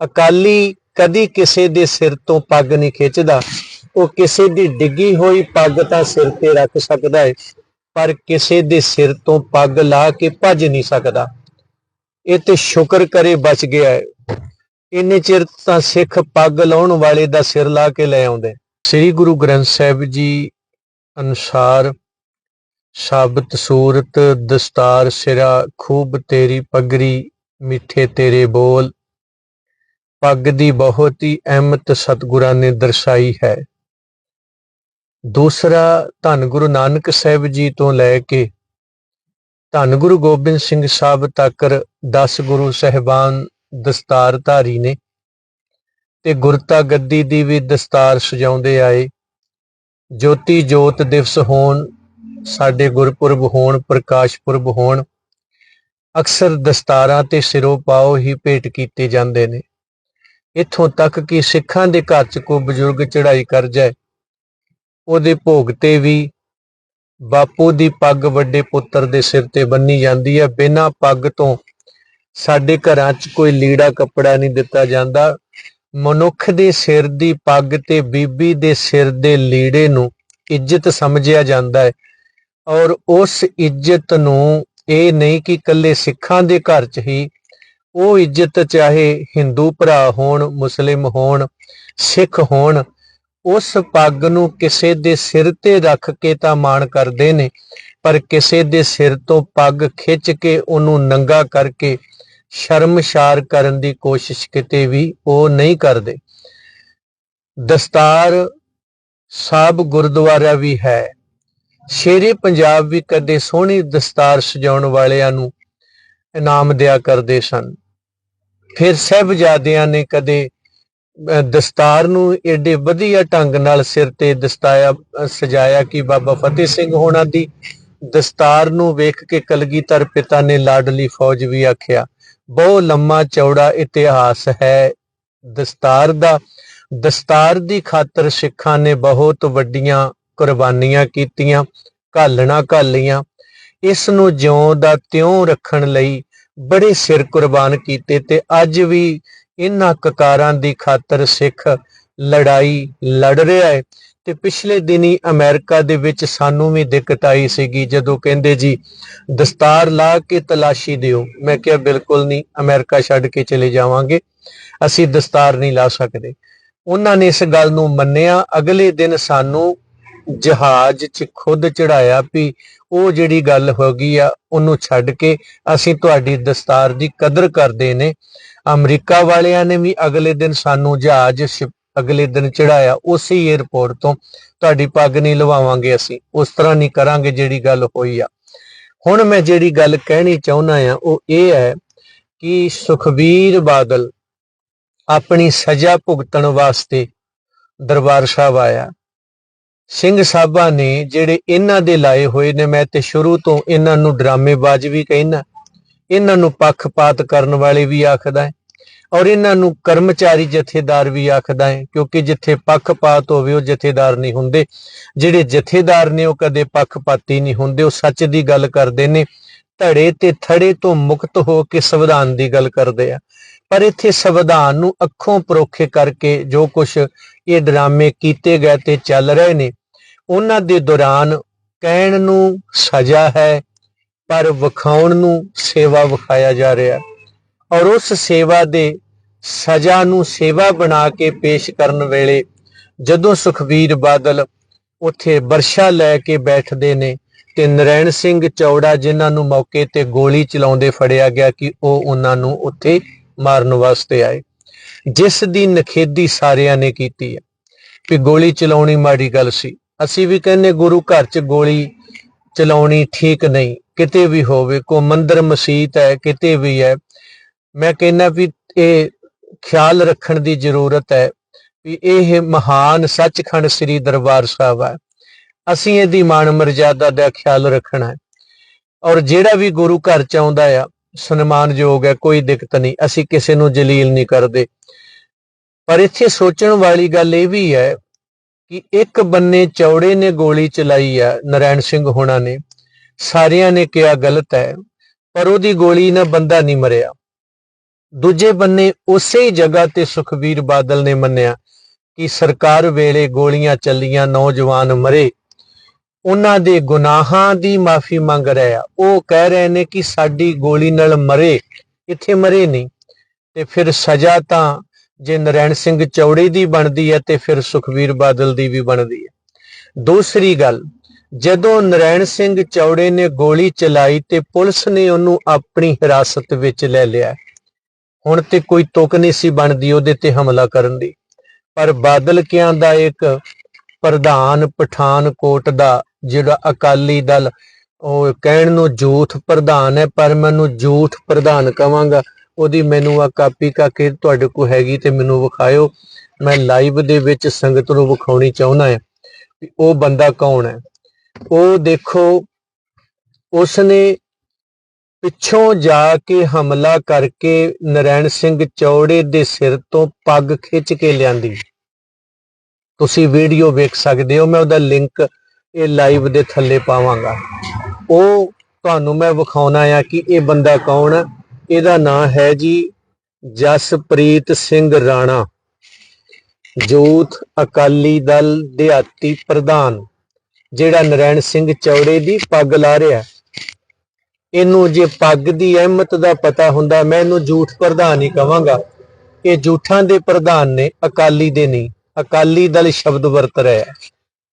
ਅਕਾਲੀ ਕਦੀ ਕਿਸੇ ਦੇ ਸਿਰ ਤੋਂ ਪੱਗ ਨਹੀਂ ਖਿੱਚਦਾ। ਉਹ ਕਿਸੇ ਦੀ ਡਿੱਗੀ ਹੋਈ ਪੱਗ ਤਾਂ ਸਿਰ ਤੇ ਰੱਖ ਸਕਦਾ ਹੈ ਪਰ ਕਿਸੇ ਦੇ ਸਿਰ ਤੋਂ ਪੱਗ ਲਾ ਕੇ ਭੱਜ ਨਹੀਂ ਸਕਦਾ। ਇਹ ਤੇ ਸ਼ੁਕਰ ਕਰੇ ਬਚ ਗਿਆ ਹੈ ਇੰਨੇ ਚਿਰ ਤਾਂ ਸਿੱਖ ਪੱਗ ਲਾਉਣ ਵਾਲੇ ਦਾ ਸਿਰ ਲਾ ਕੇ ਲੈ ਆਉਂਦੇ। ਸ੍ਰੀ ਗੁਰੂ ਗ੍ਰੰਥ ਸਾਹਿਬ ਜੀ ਅਨੁਸਾਰ, ਸਾਬਤ ਸੂਰਤ ਦਸਤਾਰ ਸਿਰਾ ਖੂਬ ਤੇਰੀ ਪਗਰੀ, ਮਿੱਠੇ ਤੇਰੇ ਬੋਲ ਪੱਗ ਦੀ ਬਹੁਤ ਹੀ ਅਹਿਮਤ ਸਤਿਗੁਰਾਂ ਨੇ ਦਰਸਾਈ ਹੈ। ਦੂਸਰਾ, ਧੰਨ ਗੁਰੂ ਨਾਨਕ ਸਾਹਿਬ ਜੀ ਤੋਂ ਲੈ ਕੇ ਧੰਨ ਗੁਰੂ ਗੋਬਿੰਦ ਸਿੰਘ ਸਾਹਿਬ ਤੱਕ 10 ਗੁਰੂ ਸਹਿਬਾਨ ਦਸਤਾਰਧਾਰੀ ਨੇ ਤੇ ਗੁਰਤਾ ਗੱਦੀ ਦੀ ਵੀ ਦਸਤਾਰ ਸਜਾਉਂਦੇ ਆਏ। ਜੋਤੀ ਜੋਤ ਦਿਵਸ ਹੋਣ, ਸਾਡੇ ਗੁਰਪੁਰਬ ਹੋਣ, ਪ੍ਰਕਾਸ਼ ਪੁਰਬ ਹੋਣ, ਅਕਸਰ ਦਸਤਾਰਾਂ ਤੇ ਸਿਰੋਂ ਪਾਓ ਹੀ ਭੇਟ ਕੀਤੇ ਜਾਂਦੇ ਨੇ। ਇੱਥੋਂ ਤੱਕ ਕਿ ਸਿੱਖਾਂ ਦੇ ਘਰ 'ਚ ਕੋਈ ਬਜ਼ੁਰਗ ਚੜਾਈ ਕਰ ਜਾਏ, ਉਹਦੇ ਭੋਗ ਤੇ ਵੀ ਬਾਪੂ ਦੀ ਪੱਗ ਵੱਡੇ ਪੁੱਤਰ ਦੇ ਸਿਰ ਤੇ ਬੰਨੀ ਜਾਂਦੀ ਹੈ। ਬਿਨਾਂ ਪੱਗ ਤੋਂ ਸਾਡੇ ਘਰਾਂ 'ਚ ਕੋਈ ਲੀੜਾ ਕੱਪੜਾ ਨਹੀਂ ਦਿੱਤਾ ਜਾਂਦਾ। ਮਨੁੱਖ ਦੇ ਸਿਰ ਦੀ ਪੱਗ ਤੇ ਬੀਬੀ ਦੇ ਸਿਰ ਦੇ ਲੀੜੇ ਨੂੰ ਇੱਜ਼ਤ ਸਮਝਿਆ ਜਾਂਦਾ ਹੈ ਔਰ ਉਸ ਇੱਜ਼ਤ ਨੂੰ ਇਹ ਨਹੀਂ ਕਿ ਇਕੱਲੇ ਸਿੱਖਾਂ ਦੇ ਘਰ 'ਚ ਹੀ ਉਹ ਇੱਜ਼ਤ ਚਾਹੇ ਹਿੰਦੂ ਭਰਾ ਹੋਣ, ਮੁਸਲਿਮ ਹੋਣ, ਸਿੱਖ ਹੋਣ, ਉਸ ਪੱਗ ਨੂੰ ਕਿਸੇ ਦੇ ਸਿਰ ਤੇ ਰੱਖ ਕੇ ਤਾਂ ਮਾਣ ਕਰਦੇ ਨੇ, ਪਰ ਕਿਸੇ ਦੇ ਸਿਰ ਤੋਂ ਪੱਗ ਖਿੱਚ ਕੇ ਉਹਨੂੰ ਨੰਗਾ ਕਰਕੇ ਸ਼ਰਮਸ਼ਾਰ ਕਰਨ ਦੀ ਕੋਸ਼ਿਸ਼ ਕਿਤੇ ਵੀ ਉਹ ਨਹੀਂ ਕਰਦੇ। ਦਸਤਾਰ ਸਾਹਿਬ ਗੁਰਦੁਆਰਾ ਵੀ ਹੈ। ਸ਼ੇਰੇ ਪੰਜਾਬ ਵੀ ਕਦੇ ਸੋਹਣੀ ਦਸਤਾਰ ਸਜਾਉਣ ਵਾਲਿਆਂ ਨੂੰ ਇਨਾਮ ਦਿਆ ਕਰਦੇ ਸਨ। ਫਿਰ ਸਹਿਬਜ਼ਾਦਿਆਂ ਨੇ ਕਦੇ ਦਸਤਾਰ ਨੂੰ ਏਡੇ ਵਧੀਆ ਢੰਗ ਨਾਲ ਸਿਰ ਤੇ ਦਸਤਾਇਆ ਸਜਾਇਆ ਕਿ ਬਾਬਾ ਫਤਿਹ ਸਿੰਘ ਹੋਣਾ ਦੀ ਦਸਤਾਰ ਨੂੰ ਵੇਖ ਕੇ ਕਲਗੀਧਰ ਪਿਤਾ ਨੇ ਲਾਡਲੀ ਫੌਜ ਵੀ ਆਖਿਆ, ਬਹੁਤ ਲੰਮਾ ਚੌੜਾ ਇਤਿਹਾਸ ਹੈ ਦਸਤਾਰ ਦਾ। ਦਸਤਾਰ ਦੀ ਖਾਤਰ ਸਿੱਖਾਂ ਨੇ ਬਹੁਤ ਵੱਡੀਆਂ ਕੁਰਬਾਨੀਆਂ ਕੀਤੀਆਂ, ਘਾਲਣਾ ਘਾਲੀਆਂ। ਇਸ ਨੂੰ ਜਿਉਂ ਦਾ ਤਿਉਂ ਰੱਖਣ ਲਈ ਬੜੇ ਸਿਰ ਕੁਰਬਾਨ ਕੀਤੇ ਤੇ ਅੱਜ ਵੀ ਇਹਨਾਂ ਕਕਾਰਾਂ ਦੀ ਖਾਤਰ ਸਿੱਖ ਲੜਾਈ ਲੜ ਰਿਹਾ ਹੈ। ਤੇ ਪਿਛਲੇ ਦਿਨੀ ਅਮਰੀਕਾ ਦੇ ਵਿੱਚ ਸਾਨੂੰ ਵੀ ਦਿੱਕਤ ਆਈ ਸੀਗੀ ਜਦੋਂ ਕਹਿੰਦੇ ਜੀ, ਦਸਤਾਰ ਲਾ ਕੇ ਤਲਾਸ਼ੀ ਦਿਓ। ਮੈਂ ਕਿਹਾ ਬਿਲਕੁਲ ਨਹੀਂ, ਅਮਰੀਕਾ ਛੱਡ ਕੇ ਚਲੇ ਜਾਵਾਂਗੇ। ਅਸੀਂ ਦਸਤਾਰ ਨਹੀਂ ਲਾ ਸਕਦੇ। ਉਹਨਾਂ ਨੇ ਇਸ ਗੱਲ ਨੂੰ ਮੰਨਿਆ। ਅਗਲੇ ਦਿਨ ਸਾਨੂੰ ਜਹਾਜ਼ 'ਚ ਖੁਦ ਚੜਾਇਆ ਵੀ ਉਹ ਜਿਹੜੀ ਗੱਲ ਹੋ ਗਈ ਆ, ਉਹਨੂੰ ਛੱਡ ਕੇ ਅਸੀਂ ਤੁਹਾਡੀ ਦਸਤਾਰ ਦੀ ਕਦਰ ਕਰਦੇ ਨੇ। ਅਮਰੀਕਾ ਵਾਲਿਆਂ ਨੇ ਵੀ ਅਗਲੇ ਦਿਨ ਸਾਨੂੰ ਜਹਾਜ਼ ਅਗਲੇ ਦਿਨ ਚੜਾਇਆ ਉਸੇ 에ਅਰਪੋਰਟ ਤੋਂ ਤੁਹਾਡੀ ਪੱਗ ਨਹੀਂ ਲਵਾਵਾਂਗੇ ਅਸੀਂ, ਉਸ ਤਰ੍ਹਾਂ ਨਹੀਂ ਕਰਾਂਗੇ ਜਿਹੜੀ ਗੱਲ ਹੋਈ ਆ। ਹੁਣ ਮੈਂ ਜਿਹੜੀ ਗੱਲ ਕਹਿਣੀ ਚਾਹੁੰਦਾ ਆ, ਉਹ ਇਹ ਹੈ ਕਿ ਸੁਖਬੀਰ ਬਾਦਲ ਆਪਣੀ ਸਜ਼ਾ ਭੁਗਤਣ ਵਾਸਤੇ ਦਰਬਾਰ ਸਾਹਿਬ ਆਇਆ। ਸਿੰਘ ਸਾਹਿਬਾਂ ਨੇ ਜਿਹੜੇ ਇਹਨਾਂ ਦੇ ਲਾਏ ਹੋਏ ਨੇ, ਮੈਂ ਤੇ ਸ਼ੁਰੂ ਤੋਂ ਇਹਨਾਂ ਨੂੰ ਡਰਾਮੇਬਾਜ਼ ਵੀ ਕਹਿੰਦਾ, ਇਹਨਾਂ ਨੂੰ ਪੱਖਪਾਤ ਕਰਨ ਵਾਲੇ ਵੀ ਆਖਦਾ ਹੈ ਔਰ ਇਹਨਾਂ ਨੂੰ ਕਰਮਚਾਰੀ ਜਥੇਦਾਰ ਵੀ ਆਖਦਾ ਹੈ, ਕਿਉਂਕਿ ਜਿੱਥੇ ਪੱਖਪਾਤ ਹੋਵੇ ਉਹ ਜਥੇਦਾਰ ਨਹੀਂ ਹੁੰਦੇ। ਜਿਹੜੇ ਜਥੇਦਾਰ ਨੇ ਉਹ ਕਦੇ ਪੱਖਪਾਤੀ ਨਹੀਂ ਹੁੰਦੇ, ਉਹ ਸੱਚ ਦੀ ਗੱਲ ਕਰਦੇ ਨੇ, ਧੜੇ ਤੇ ਥੜੇ ਤੋਂ ਮੁਕਤ ਹੋ ਕੇ ਸੰਵਿਧਾਨ ਦੀ ਗੱਲ ਕਰਦੇ ਆ। ਪਰ ਇੱਥੇ ਸੰਵਿਧਾਨ ਨੂੰ ਅੱਖੋਂ ਪਰੋਖੇ ਕਰਕੇ ਜੋ ਕੁਝ ਇਹ ਡਰਾਮੇ ਕੀਤੇ ਗਏ ਤੇ ਚੱਲ ਰਹੇ ਨੇ, ਉਹਨਾਂ ਦੇ ਦੌਰਾਨ ਕਹਿਣ ਨੂੰ ਸਜ਼ਾ ਹੈ, ਪਰ ਵਿਖਾਉਣ ਨੂੰ ਸੇਵਾ ਵਿਖਾਇਆ ਜਾ ਰਿਹਾ। ਔਰ ਉਸ ਸੇਵਾ ਦੇ ਸਜ਼ਾ ਨੂੰ ਸੇਵਾ ਬਣਾ ਕੇ ਪੇਸ਼ ਕਰਨ ਵੇਲੇ ਜਦੋਂ ਸੁਖਬੀਰ ਬਾਦਲ ਉੱਥੇ ਵਰਸ਼ਾ ਲੈ ਕੇ ਬੈਠਦੇ ਨੇ ਤੇ ਨਰੈਣ ਸਿੰਘ ਚੌੜਾ ਜਿਨ੍ਹਾਂ ਨੂੰ ਮੌਕੇ ਤੇ ਗੋਲੀ ਚਲਾਉਂਦੇ ਫੜਿਆ ਗਿਆ ਕਿ ਉਹ ਉਹਨਾਂ ਨੂੰ ਉੱਥੇ ਮਾਰਨ ਵਾਸਤੇ ਆਏ। ਜਿਸ ਦੀ ਨਖੇਦੀ ਸਾਰਿਆਂ ਨੇ ਕੀਤੀ ਹੈ ਕਿ ਗੋਲੀ ਚਲਾਉਣੀ ਮਾੜੀ ਗੱਲ ਸੀ। ਅਸੀਂ ਵੀ ਕਹਿੰਨੇ ਗੁਰੂ ਘਰ 'ਚ ਗੋਲੀ ਚਲਾਉਣੀ ਠੀਕ ਨਹੀਂ, ਕਿਤੇ ਵੀ ਹੋਵੇ ਕੋ ਮੰਦਰ ਮਸੀਤ ਹੈ, ਕਿਤੇ ਵੀ ਹੈ। ਮੈਂ ਕਹਿੰਨਾ ਵੀ ਇਹ ਖਿਆਲ ਰੱਖਣ ਦੀ ਜ਼ਰੂਰਤ ਹੈ ਵੀ ਇਹ ਮਹਾਨ ਸੱਚਖੰਡ ਸ੍ਰੀ ਦਰਬਾਰ ਸਾਹਿਬ ਹੈ। ਅਸੀਂ ਇਹਦੀ ਮਾਣ ਮਰਜ਼ਾਦਾ ਦਾ ਖਿਆਲ ਰੱਖਣਾ ਹੈ। ਔਰ ਜਿਹੜਾ ਵੀ ਗੁਰੂ ਘਰ ਚ ਆਉਂਦਾ ਆ ਸਨਮਾਨਯੋਗ ਹੈ, ਕੋਈ ਦਿੱਕਤ ਨਹੀਂ, ਅਸੀਂ ਕਿਸੇ ਨੂੰ ਜਲੀਲ ਨਹੀਂ ਕਰਦੇ। ਪਰ ਇੱਥੇ ਸੋਚਣ ਵਾਲੀ ਗੱਲ ਇਹ ਵੀ ਹੈ ਕਿ ਇੱਕ ਬੰਨੇ ਚੌੜੇ ਨੇ ਗੋਲੀ ਚਲਾਈ ਆ, ਨਰੈਣ ਸਿੰਘ ਹੋਣਾ ਨੇ, ਸਾਰਿਆਂ ਨੇ ਕਿਹਾ ਗਲਤ ਹੈ, ਪਰ ਉਹਦੀ ਗੋਲੀ ਨਾਲ ਬੰਦਾ ਨਹੀਂ ਮਰਿਆ। ਦੂਜੇ ਬੰਨੇ ਉਸੇ ਹੀ ਜਗ੍ਹਾ ਤੇ ਸੁਖਬੀਰ ਬਾਦਲ ਨੇ ਮੰਨਿਆ ਕਿ ਸਰਕਾਰ ਵੇਲੇ ਗੋਲੀਆਂ ਚੱਲੀਆਂ, ਨੌਜਵਾਨ ਮਰੇ। ਉਹਨਾਂ ਦੇ ਗੁਨਾਹਾਂ ਦੀ ਮਾਫੀ ਮੰਗ ਰਿਹਾ ਉਹ ਕਹਿ ਰਹੇ ਨੇ ਕਿ ਸਾਡੀ ਗੋਲੀ ਨਾਲ ਮਰੇ, ਇੱਥੇ ਮਰੇ ਨਹੀਂ। ਤੇ ਫਿਰ ਸਜ਼ਾ ਤਾਂ ਜੇ ਨਰੈਣ ਸਿੰਘ ਚੌੜੇ ਦੀ ਬਣਦੀ ਹੈ ਤੇ ਫਿਰ ਸੁਖਬੀਰ ਬਾਦਲ ਦੀ ਵੀ ਬਣਦੀ ਹੈ। ਦੂਸਰੀ ਗੱਲ, ਜਦੋਂ ਨਰੈਣ ਸਿੰਘ ਚੌੜੇ ਨੇ ਗੋਲੀ ਚਲਾਈ ਤੇ ਪੁਲਿਸ ਨੇ ਉਹਨੂੰ ਆਪਣੀ ਹਿਰਾਸਤ ਵਿੱਚ ਲੈ ਲਿਆ। ਹੁਣ ਤੇ ਕੋਈ ਤੁਕ ਨਹੀਂ ਸੀ ਬਣਦੀ ਉਹਦੇ ਤੇ ਹਮਲਾ ਕਰਨ ਦੀ। ਪਰ ਬਾਦਲ ਕਿਆਂ ਦਾ ਇੱਕ ਪ੍ਰਧਾਨ ਪਠਾਨਕੋਟ ਦਾ ਜਿਹੜਾ ਅਕਾਲੀ ਦਲ, ਉਹ ਕਹਿਣ ਨੂੰ ਜੂਥ ਪ੍ਰਧਾਨ ਹੈ, ਪਰ ਮੈਨੂੰ ਜੂਥ ਪ੍ਰਧਾਨ ਕਵਾਂਗਾ। ਉਹਦੀ ਮੈਨੂੰ ਆ ਕਾਪੀ ਕਾਕੇ ਤੁਹਾਡੇ ਕੋਲ ਹੈਗੀ ਤੇ ਮੈਨੂੰ ਵਿਖਾਇਓ। ਮੈਂ ਲਾਈਵ ਦੇ ਵਿੱਚ ਸੰਗਤ ਨੂੰ ਵਿਖਾਉਣੀ ਚਾਹੁੰਦਾ ਹਾਂ ਵੀ ਉਹ ਬੰਦਾ ਕੌਣ ਹੈ। ਉਹ ਦੇਖੋ, ਉਸਨੇ ਪਿੱਛੋਂ ਜਾ ਕੇ ਹਮਲਾ ਕਰਕੇ ਨਰੈਣ ਸਿੰਘ ਚੌੜੇ ਦੇ ਸਿਰ ਤੋਂ ਪੱਗ ਖਿੱਚ ਕੇ ਲਿਆਂਦੀ। ਤੁਸੀਂ ਵੀਡੀਓ ਵੇਖ ਸਕਦੇ ਹੋ, ਮੈਂ ਉਹਦਾ ਲਿੰਕ ਇਹ ਲਾਈਵ ਦੇ ਥੱਲੇ ਪਾਵਾਂਗਾ। ਉਹ ਤੁਹਾਨੂੰ ਮੈਂ ਵਿਖਾਉਣਾ ਆ ਕਿ ਇਹ ਬੰਦਾ ਕੌਣ ਹੈ ਇਹਦਾ ਨਾਮ ਹੈ ਜੀ ਜਸਪ੍ਰੀਤ ਸਿੰਘ ਰਾਣਾ, ਜੂਥ ਅਕਾਲੀ ਦਲ ਦਿਹਾਤੀ ਪ੍ਰਧਾਨ, ਜਿਹੜਾ ਨਰੈਣ ਸਿੰਘ ਚੌੜੇ ਦੀ ਪੱਗ ਲਾ ਰਿਹਾ। ਇਹਨੂੰ ਜੇ ਪੱਗ ਦੀ ਅਹਿਮਤ ਦਾ ਪਤਾ ਹੁੰਦਾ, ਮੈਂ ਇਹਨੂੰ ਜੂਠ ਪ੍ਰਧਾਨ ਹੀ ਕਵਾਂਗਾ। ਇਹ ਜੂਠਾਂ ਦੇ ਪ੍ਰਧਾਨ ਨੇ, ਅਕਾਲੀ ਦੇ ਨਹੀਂ। ਅਕਾਲੀ ਦਲ ਸ਼ਬਦ ਵਰਤ ਰਿਹਾ।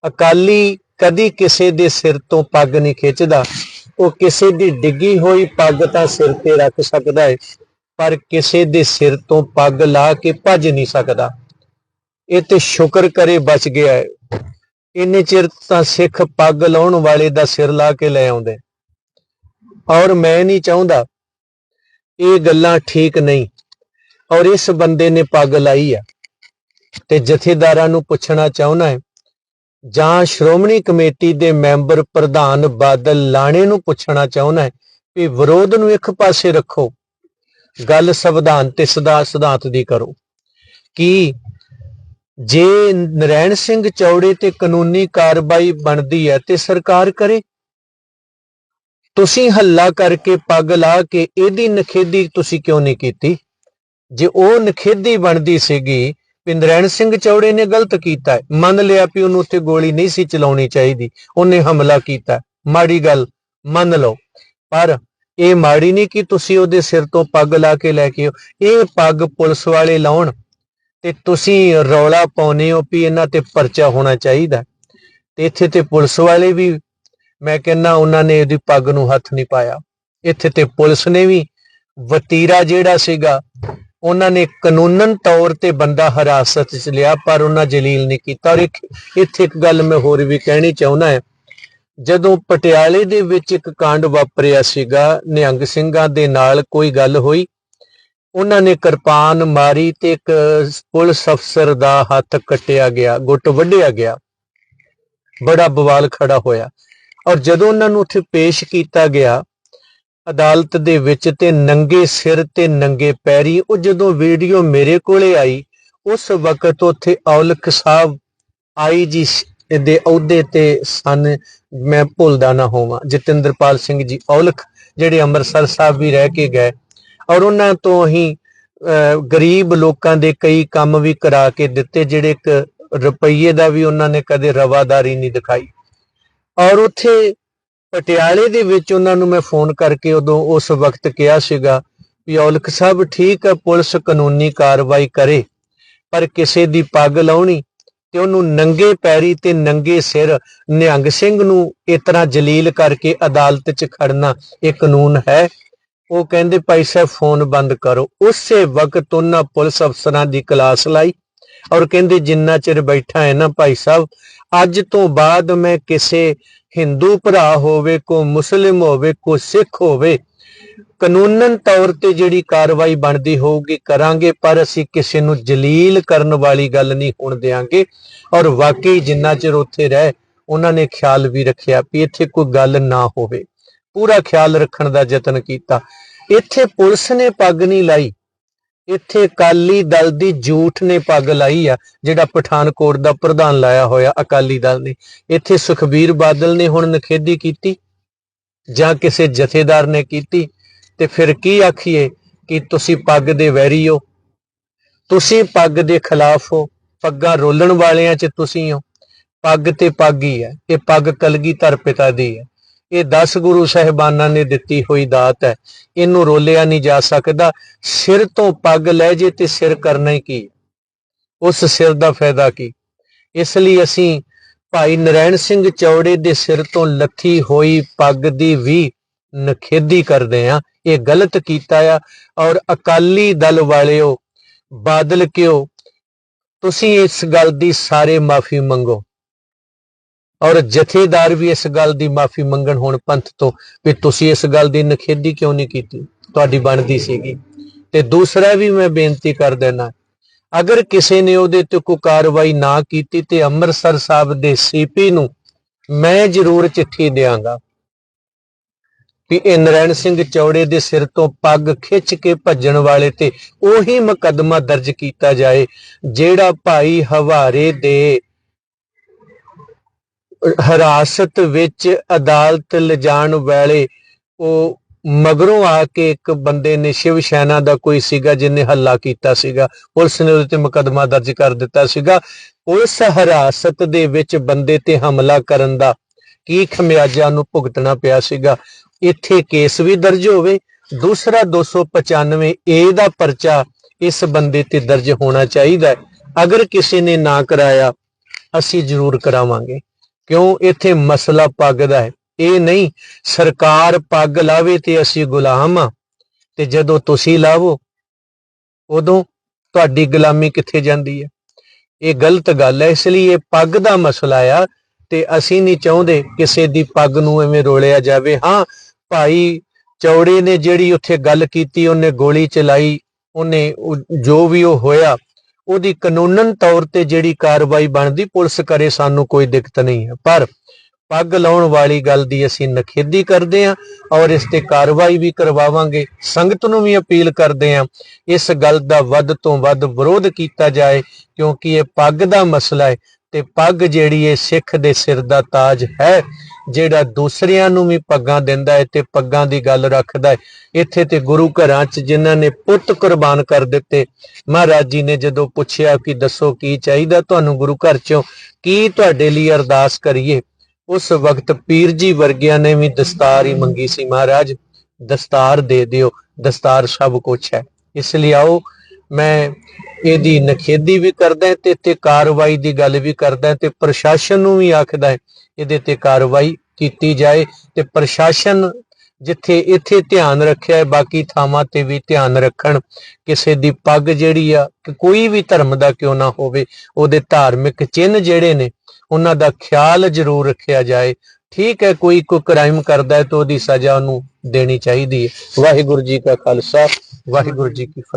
ਅਕਾਲੀ ਕਦੀ ਕਿਸੇ ਦੇ ਸਿਰ ਤੋਂ ਪੱਗ ਨਹੀਂ ਖਿੱਚਦਾ। ਉਹ ਕਿਸੇ ਦੀ ਡਿੱਗੀ ਹੋਈ ਪੱਗ ਤਾਂ ਸਿਰ ਤੇ ਰੱਖ ਸਕਦਾ ਹੈ ਪਰ ਕਿਸੇ ਦੇ ਸਿਰ ਤੋਂ ਪੱਗ ਲਾ ਕੇ ਭੱਜ ਨਹੀਂ ਸਕਦਾ। ਇਹ ਤੇ ਸ਼ੁਕਰ ਕਰੇ ਬਚ ਗਿਆ ਹੈ ਇੰਨੇ ਚਿਰ ਤਾਂ ਸਿੱਖ ਪੱਗ ਲਾਉਣ ਵਾਲੇ ਦਾ ਸਿਰ ਲਾ ਕੇ ਲੈ ਆਉਂਦੇ। ਔਰ ਮੈਂ ਨਹੀਂ ਚਾਹੁੰਦਾ। ਇਹ ਗੱਲਾਂ ਠੀਕ ਨਹੀਂ। ਔਰ ਇਸ ਬੰਦੇ ਨੇ ਪੱਗ ਲਾਈ ਆ। ਤੇ ਜਥੇਦਾਰਾਂ ਨੂੰ ਪੁੱਛਣਾ ਚਾਹੁੰਦਾ ਹੈ ਜਾਂ ਸ਼੍ਰੋਮਣੀ ਕਮੇਟੀ ਦੇ ਮੈਂਬਰ ਪ੍ਰਧਾਨ ਬਾਦਲ ਲਾਣੇ ਨੂੰ ਪੁੱਛਣਾ ਚਾਹੁੰਦਾ ਹੈ ਕਿ ਵਿਰੋਧ ਨੂੰ ਇੱਕ ਪਾਸੇ ਰੱਖੋ। ਗੱਲ ਸੰਵਿਧਾਨ ਤੇ ਸਦਾ ਸਿਧਾਂਤ ਦੀ ਕਰੋ। ਕਿ ਜੇ ਨਰੈਣ ਸਿੰਘ ਚੌੜੇ ਤੇ ਕਾਨੂੰਨੀ ਕਾਰਵਾਈ ਬਣਦੀ ਹੈ ਤੇ ਸਰਕਾਰ ਕਰੇ? ਤੁਸੀਂ ਹੱਲਾ ਕਰਕੇ ਪੱਗ ਲਾ ਕੇ ਇਹਦੀ ਨਖੇਦੀ ਤੁਸੀਂ ਕਿਉਂ ਨਹੀਂ ਕੀਤੀ? ਜੇ ਉਹ ਨਖੇਦੀ ਬਣਦੀ ਸੀਗੀ ਵੀ ਨਰੈਣ ਸਿੰਘ ਚੌੜੇ ਨੇ ਗਲਤ ਕੀਤਾ ਮੰਨ ਲਿਆ ਵੀ ਉਹਨੂੰ ਉੱਥੇ ਗੋਲੀ ਨਹੀਂ ਸੀ ਚਲਾਉਣੀ ਚਾਹੀਦੀ। ਉਹਨੇ ਹਮਲਾ ਕੀਤਾ ਮਾੜੀ ਗੱਲ, ਮੰਨ ਲਓ। ਪਰ ਇਹ ਮਾੜੀ ਨਹੀਂ ਕਿ ਤੁਸੀਂ ਉਹਦੇ ਸਿਰ ਤੋਂ ਪੱਗ ਲਾ ਕੇ ਲੈ ਕੇ ਇਹ ਪੱਗ ਪੁਲਿਸ ਵਾਲੇ ਲਾਉਣ ਤੇ ਤੁਸੀਂ ਰੌਲਾ ਪਾਉਨੇ ਹੋ ਵੀ ਇਹਨਾਂ ਤੇ ਪਰਚਾ ਹੋਣਾ ਚਾਹੀਦਾ ਤੇ ਇੱਥੇ ਤੇ ਪੁਲਿਸ ਵਾਲੇ ਵੀ, ਮੈਂ ਕਹਿੰਨਾ ਉਹਨਾਂ ਨੇ ਇਹਦੀ ਪੱਗ ਨੂੰ ਹੱਥ ਨਹੀਂ ਪਾਇਆ। ਇੱਥੇ ਤੇ ਪੁਲਿਸ ਨੇ ਵੀ, ਵਤੀਰਾ ਜਿਹੜਾ ਸੀਗਾ ਉਹਨਾਂ ਨੇ ਕਾਨੂੰਨਨ ਤੌਰ ਤੇ ਬੰਦਾ ਹਿਰਾਸਤ 'ਚ ਲਿਆ, ਪਰ ਉਹਨਾਂ ਜਲੀਲ ਨਹੀਂ ਕੀਤਾ। ਔਰ ਇੱਕ, ਇੱਥੇ ਇੱਕ ਗੱਲ ਮੈਂ ਹੋਰ ਵੀ ਕਹਿਣੀ ਚਾਹੁੰਦਾ ਹਾਂ। ਜਦੋਂ ਪਟਿਆਲੇ ਦੇ ਵਿੱਚ ਇੱਕ ਕਾਂਡ ਵਾਪਰਿਆ ਸੀਗਾ, ਨਿਹੰਗ ਸਿੰਘਾਂ ਦੇ ਨਾਲ ਕੋਈ ਗੱਲ ਹੋਈ, ਉਹਨਾਂ ਨੇ ਕਿਰਪਾਨ ਮਾਰੀ ਤੇ ਇੱਕ ਪੁਲਿਸ ਅਫਸਰ ਦਾ ਹੱਥ ਕੱਟਿਆ ਗਿਆ, ਗੁੱਟ ਵੱਢਿਆ ਗਿਆ। ਬੜਾ ਬਵਾਲ ਖੜਾ ਹੋਇਆ। ਔਰ ਜਦੋਂ ਉਹਨਾਂ ਨੂੰ ਉੱਥੇ ਪੇਸ਼ ਕੀਤਾ ਗਿਆ ਅਦਾਲਤ ਦੇ ਵਿੱਚ ਤੇ ਨੰਗੇ ਸਿਰ ਤੇ ਨੰਗੇ ਪੈਰੀ ਉਹ ਜਦੋਂ ਵੀਡੀਓ ਮੇਰੇ ਕੋਲੇ ਆਈ ਉਸ ਵਕਤ ਉੱਥੇ ਔਲਖ ਸਾਹਿਬ ਆਈ ਜੀ ਦੇ ਅਹੁਦੇ ਤੇ ਸਨ ਮੈਂ ਭੁੱਲਦਾ ਨਾ ਹੋਵਾਂ। ਜਤਿੰਦਰਪਾਲ ਸਿੰਘ ਜੀ ਔਲਖ ਜਿਹੜੇ ਅੰਮ੍ਰਿਤਸਰ ਸਾਹਿਬ ਵੀ ਰਹਿ ਕੇ ਗਏ ਔਰ ਉਹਨਾਂ ਤੋਂ ਹੀ ਅਹ, ਗਰੀਬ ਲੋਕਾਂ ਦੇ ਕਈ ਕੰਮ ਵੀ ਕਰਾ ਕੇ ਦਿੱਤੇ ਜਿਹੜੇ ਇੱਕ ਰੁਪਈਏ ਦਾ ਵੀ ਉਹਨਾਂ ਨੇ ਕਦੇ ਰਵਾਦਾਰੀ ਨਹੀਂ ਦਿਖਾਈ। ਔਰ ਉੱਥੇ ਪਟਿਆਲੇ ਦੇ ਵਿੱਚ ਉਹਨਾਂ ਨੂੰ ਮੈਂ ਫੋਨ ਕਰਕੇ ਉਦੋਂ ਉਸ ਵਕਤ ਕਿਹਾ ਸੀਗਾ ਵੀ ਔਲਖ ਸਾਹਿਬ, ਠੀਕ ਹੈ ਪੁਲਿਸ ਕਾਨੂੰਨੀ ਕਾਰਵਾਈ ਕਰੇ, ਪਰ ਕਿਸੇ ਦੀ ਪੱਗ ਲਾਉਣੀ ਤੇ ਉਹਨੂੰ ਨੰਗੇ ਪੈਰੀ ਤੇ ਨੰਗੇ ਸਿਰ ਨਿਹੰਗ ਸਿੰਘ ਨੂੰ ਇਸ ਤਰ੍ਹਾਂ ਜਲੀਲ ਕਰਕੇ ਅਦਾਲਤ 'ਚ ਖੜਨਾ ਇਹ ਕਾਨੂੰਨ ਹੈ। ਉਹ ਕਹਿੰਦੇ, ਭਾਈ ਸਾਹਿਬ, ਫੋਨ ਬੰਦ ਕਰੋ। ਉਸੇ ਵਕਤ ਉਹਨਾਂ ਪੁਲਿਸ ਅਫਸਰਾਂ ਦੀ ਕਲਾਸ ਲਾਈ ਔਰ ਕਹਿੰਦੇ, ਜਿੰਨਾ ਚਿਰ ਬੈਠਾ ਹੈ ਨਾ ਭਾਈ ਸਾਹਿਬ, ਅੱਜ ਤੋਂ ਬਾਅਦ ਮੈਂ ਕਿਸੇ ਹਿੰਦੂ ਭਰਾ ਹੋਵੇ, ਕੋ ਮੁਸਲਿਮ ਹੋਵੇ, ਕੋ ਸਿੱਖ ਹੋਵੇ, ਕਾਨੂੰਨਨ ਤੌਰ ਤੇ ਜਿਹੜੀ ਕਾਰਵਾਈ ਬਣਦੀ ਹੋਊਗੀ ਕਰਾਂਗੇ, ਪਰ ਅਸੀਂ ਕਿਸੇ ਨੂੰ ਜਲੀਲ ਕਰਨ ਵਾਲੀ ਗੱਲ ਨਹੀਂ ਹੋਣ ਦੇਾਂਗੇ ਔਰ ਵਾਕਈ ਜਿੰਨਾ ਚਿਰ ਉੱਥੇ ਰਹਿ, ਉਹਨਾਂ ਨੇ ਖਿਆਲ ਵੀ ਰੱਖਿਆ ਵੀ ਇੱਥੇ ਕੋਈ ਗੱਲ ਨਾ ਹੋਵੇ। ਪੂਰਾ ਖਿਆਲ ਰੱਖਣ ਦਾ ਯਤਨ ਕੀਤਾ। ਇੱਥੇ ਪੁਲਿਸ ਨੇ ਪੱਗ ਨਹੀਂ ਲਾਈ। ਇੱਥੇ ਅਕਾਲੀ ਦਲ ਦੀ ਝੂਠ ਨੇ ਪੱਗ ਲਾਈ ਆ, ਜਿਹੜਾ ਪਠਾਨਕੋਟ ਦਾ ਪ੍ਰਧਾਨ ਲਾਇਆ ਹੋਇਆ ਅਕਾਲੀ ਦਲ ਨੇ। ਇੱਥੇ ਸੁਖਬੀਰ ਬਾਦਲ ਨੇ ਹੁਣ ਨਖੇਦੀ ਕੀਤੀ, ਜਾਂ ਕਿਸੇ ਜਥੇਦਾਰ ਨੇ ਕੀਤੀ? ਤੇ ਫਿਰ ਕੀ ਆਖੀਏ ਕਿ ਤੁਸੀਂ ਪੱਗ ਦੇ ਵੈਰੀ ਹੋ? ਤੁਸੀਂ ਪੱਗ ਦੇ ਖਿਲਾਫ ਹੋ, ਪੱਗਾਂ ਰੋਲਣ ਵਾਲਿਆਂ 'ਚ ਤੁਸੀਂ ਹੋ। ਪੱਗ ਤੇ ਪੱਗ ਹੀ ਹੈ ਇਹ ਪੱਗ ਕਲਗੀਧਰ ਪਿਤਾ ਦੀ ਹੈ ਇਹ 10 ਗੁਰੂ ਸਹਿਬਾਨਾਂ ਨੇ ਦਿੱਤੀ ਹੋਈ ਦਾਤ ਹੈ। ਇਹਨੂੰ ਰੋਲਿਆ ਨਹੀਂ ਜਾ ਸਕਦਾ। ਸਿਰ ਤੋਂ ਪੱਗ ਲੈ ਜੇ ਤੇ ਸਿਰ ਕਰਨਾ ਹੀ ਕੀ? ਉਸ ਸਿਰ ਦਾ ਫਾਇਦਾ ਕੀ? ਇਸ ਲਈ ਅਸੀਂ ਭਾਈ ਨਰੈਣ ਸਿੰਘ ਚੌੜੇ ਦੇ ਸਿਰ ਤੋਂ ਲੱਥੀ ਹੋਈ ਪੱਗ ਦੀ ਵੀ ਨਖੇਦੀ ਕਰਦੇ ਆ ਇਹ ਗਲਤ ਕੀਤਾ ਆ। ਔਰ ਅਕਾਲੀ ਦਲ ਵਾਲਿਓ, ਬਾਦਲ ਕਿਓ, ਤੁਸੀਂ ਇਸ ਗੱਲ ਦੀ ਸਾਰੇ ਮਾਫੀ ਮੰਗੋ। ਔਰ ਜਥੇਦਾਰ ਵੀ ਇਸ ਗੱਲ ਦੀ ਮਾਫੀ ਮੰਗਣ ਹੁਣ ਪੰਥ ਤੋਂ ਵੀ ਤੁਸੀਂ ਇਸ ਗੱਲ ਦੀ ਨਖੇਦੀ ਕਿਉਂ ਨਹੀਂ ਕੀਤੀ? ਤੁਹਾਡੀ ਬਣਦੀ ਸੀਗੀ। ਤੇ ਦੂਸਰਾ ਵੀ ਮੈਂ ਬੇਨਤੀ ਕਰ ਦੇਣਾ ਅਗਰ ਕਿਸੇ ਨੇ ਉਹਦੇ ਤੇ ਕੋਈ ਕਾਰਵਾਈ ਨਾ ਕੀਤੀ ਤੇ ਅੰਮ੍ਰਿਤਸਰ ਸਾਹਿਬ ਦੇ ਸੀਪੀ ਨੂੰ ਮੈਂ ਜ਼ਰੂਰ ਚਿੱਠੀ ਦਿਆਂਗਾ ਕਿ ਇਹ ਨਰੈਣ ਸਿੰਘ ਚੌੜੇ ਦੇ ਸਿਰ ਤੋਂ ਪੱਗ ਖਿੱਚ ਕੇ ਭੱਜਣ ਵਾਲੇ ਤੇ ਉਹੀ ਮੁਕੱਦਮਾ ਦਰਜ ਕੀਤਾ ਜਾਏ, ਜਿਹੜਾ ਭਾਈ ਹਵਾਰੇ ਦੇ ਹਿਰਾਸਤ ਵਿੱਚ ਅਦਾਲਤ ਲਿਜਾਣ ਵਾਲੇ ਉਹ ਮਗਰੋਂ ਆ ਕੇ ਇੱਕ ਬੰਦੇ ਨੇ ਸ਼ਿਵ ਸੈਨਾ ਦਾ ਕੋਈ ਸੀਗਾ ਜਿਹਨੇ ਹੱਲਾ ਕੀਤਾ ਸੀਗਾ। ਪੁਲਿਸ ਨੇ ਉਹਦੇ ਤੇ ਮੁਕੱਦਮਾ ਦਰਜ ਕਰ ਦਿੱਤਾ ਸੀਗਾ। ਉਸ ਹਰਾਸਤ ਦੇ ਵਿੱਚ ਬੰਦੇ ਤੇ ਹਮਲਾ ਕਰਨ ਦਾ ਕੀ ਖਮਿਆਜਾ ਨੂੰ ਭੁਗਤਣਾ ਪਿਆ ਸੀਗਾ। ਇੱਥੇ ਕੇਸ ਵੀ ਦਰਜ ਹੋਵੇ, ਦੂਸਰਾ 295 ਏ ਦਾ ਪਰਚਾ ਇਸ ਬੰਦੇ ਤੇ ਦਰਜ ਹੋਣਾ ਚਾਹੀਦਾ ਅਗਰ ਕਿਸੇ ਨੇ ਨਾ ਕਰਾਇਆ, ਅਸੀਂ ਜ਼ਰੂਰ ਕਰਾਵਾਂਗੇ। ਕਿਉਂ ਇੱਥੇ ਮਸਲਾ ਪੱਗ ਦਾ ਹੈ? ਇਹ ਨਹੀਂ, ਸਰਕਾਰ ਪੱਗ ਲਾਵੇ ਤੇ ਅਸੀਂ ਗੁਲਾਮ ਆ ਤੇ ਜਦੋਂ ਤੁਸੀਂ ਲਾਵੋ, ਉਦੋਂ ਤੁਹਾਡੀ ਗੁਲਾਮੀ ਕਿੱਥੇ ਜਾਂਦੀ ਹੈ? ਇਹ ਗਲਤ ਗੱਲ ਹੈ, ਇਸ ਲਈ ਇਹ ਪੱਗ ਦਾ ਮਸਲਾ ਆ ਤੇ ਅਸੀਂ ਨਹੀਂ ਚਾਹੁੰਦੇ ਕਿਸੇ ਦੀ ਪੱਗ ਨੂੰ ਐਵੇਂ ਰੋਲਿਆ ਜਾਵੇ। ਹਾਂ, ਭਾਈ ਚੌੜੇ ਨੇ ਜਿਹੜੀ ਉੱਥੇ ਗੱਲ ਕੀਤੀ, ਉਹਨੇ ਗੋਲੀ ਚਲਾਈ, ਉਹਨੇ ਜੋ ਵੀ ਉਹ ਹੋਇਆ ਉਹਦੀ ਕਾਨੂੰਨਨ ਤੌਰ ਤੇ ਜਿਹੜੀ ਕਾਰਵਾਈ ਬਣਦੀ, ਪੁਲਿਸ ਕਰੇ, ਸਾਨੂੰ ਕੋਈ ਦਿੱਕਤ ਨਹੀਂ ਹੈ। ਪਰ ਪੱਗ ਲਾਉਣ ਵਾਲੀ ਗੱਲ ਦੀ ਅਸੀਂ ਨਖੇਦੀ ਕਰਦੇ ਹਾਂ ਔਰ ਇਸ ਤੇ ਕਾਰਵਾਈ ਵੀ ਕਰਵਾਵਾਂਗੇ। ਸੰਗਤ ਨੂੰ ਵੀ ਅਪੀਲ ਕਰਦੇ ਹਾਂ, ਇਸ ਗੱਲ ਦਾ ਵੱਧ ਤੋਂ ਵੱਧ ਵਿਰੋਧ ਕੀਤਾ ਜਾਏ, ਕਿਉਂਕਿ ਇਹ ਪੱਗ ਦਾ ਮਸਲਾ ਹੈ ਤੇ ਪੱਗ ਜਿਹੜੀ ਹੈ ਸਿੱਖ ਦੇ ਸਿਰ ਦਾ ਤਾਜ ਹੈ। ਜਿਹੜਾ ਦੂਸਰਿਆਂ ਨੂੰ ਵੀ ਪੱਗਾਂ ਦਿੰਦਾ ਹੈ ਤੇ ਪੱਗਾਂ ਦੀ ਗੱਲ ਰੱਖਦਾ ਹੈ। ਇੱਥੇ ਤੇ ਗੁਰੂ ਘਰਾਂ 'ਚ ਜਿਨ੍ਹਾਂ ਨੇ ਪੁੱਤ ਕੁਰਬਾਨ ਕਰ ਦਿੱਤੇ, ਮਹਾਰਾਜ ਜੀ ਨੇ ਜਦੋਂ ਪੁੱਛਿਆ ਕਿ ਦੱਸੋ ਕੀ ਚਾਹੀਦਾ ਤੁਹਾਨੂੰ ਗੁਰੂ ਘਰ 'ਚੋਂ, ਕੀ ਤੁਹਾਡੇ ਲਈ ਅਰਦਾਸ ਕਰੀਏ? ਉਸ ਵਕਤ ਪੀਰ ਜੀ ਵਰਗਿਆਂ ਨੇ ਵੀ ਦਸਤਾਰ ਹੀ ਮੰਗੀ ਸੀ, ਮਹਾਰਾਜ, ਦਸਤਾਰ ਦੇ ਦਿਓ, ਦਸਤਾਰ ਸਭ ਕੁਝ ਹੈ। ਇਸ ਲਈ ਆਓ ਮੈਂ ਇਹਦੀ ਨਖੇਦੀ ਵੀ ਕਰਦਾ ਤੇ ਤੇ ਕਾਰਵਾਈ ਦੀ ਗੱਲ ਵੀ ਕਰਦਾ ਤੇ ਪ੍ਰਸ਼ਾਸਨ ਨੂੰ ਵੀ ਆਖਦਾ ਹੈ ਇਹਦੇ ਤੇ ਕਾਰਵਾਈ ਕੀਤੀ ਜਾਏ ਤੇ ਪ੍ਰਸ਼ਾਸਨ ਜਿੱਥੇ ਇੱਥੇ ਧਿਆਨ ਰੱਖਿਆ ਹੈ, ਬਾਕੀ ਥਾਵਾਂ ਤੇ ਵੀ ਧਿਆਨ ਰੱਖਣ, ਕਿਸੇ ਦੀ ਪੱਗ ਜਿਹੜੀ ਆ, ਕਿ ਕੋਈ ਵੀ ਧਰਮ ਦਾ ਕਿਉਂ ਨਾ ਹੋਵੇ, ਉਹਦੇ ਧਾਰਮਿਕ ਚਿੰਨ੍ਹ ਜਿਹੜੇ ਨੇ, ਉਹਨਾਂ ਦਾ ਖਿਆਲ ਜ਼ਰੂਰ ਰੱਖਿਆ ਜਾਏ। ਠੀਕ ਹੈ, ਕੋਈ ਕੋਈ ਕ੍ਰਾਈਮ ਕਰਦਾ ਹੈ ਤਾਂ ਉਹਦੀ ਸਜ਼ਾ ਉਹਨੂੰ ਦੇਣੀ ਚਾਹੀਦੀ ਹੈ। ਵਾਹਿਗੁਰੂ ਜੀ ਕਾ ਖਾਲਸਾ, ਵਾਹਿਗੁਰੂ ਜੀ ਕੀ ਫਤਿਹ।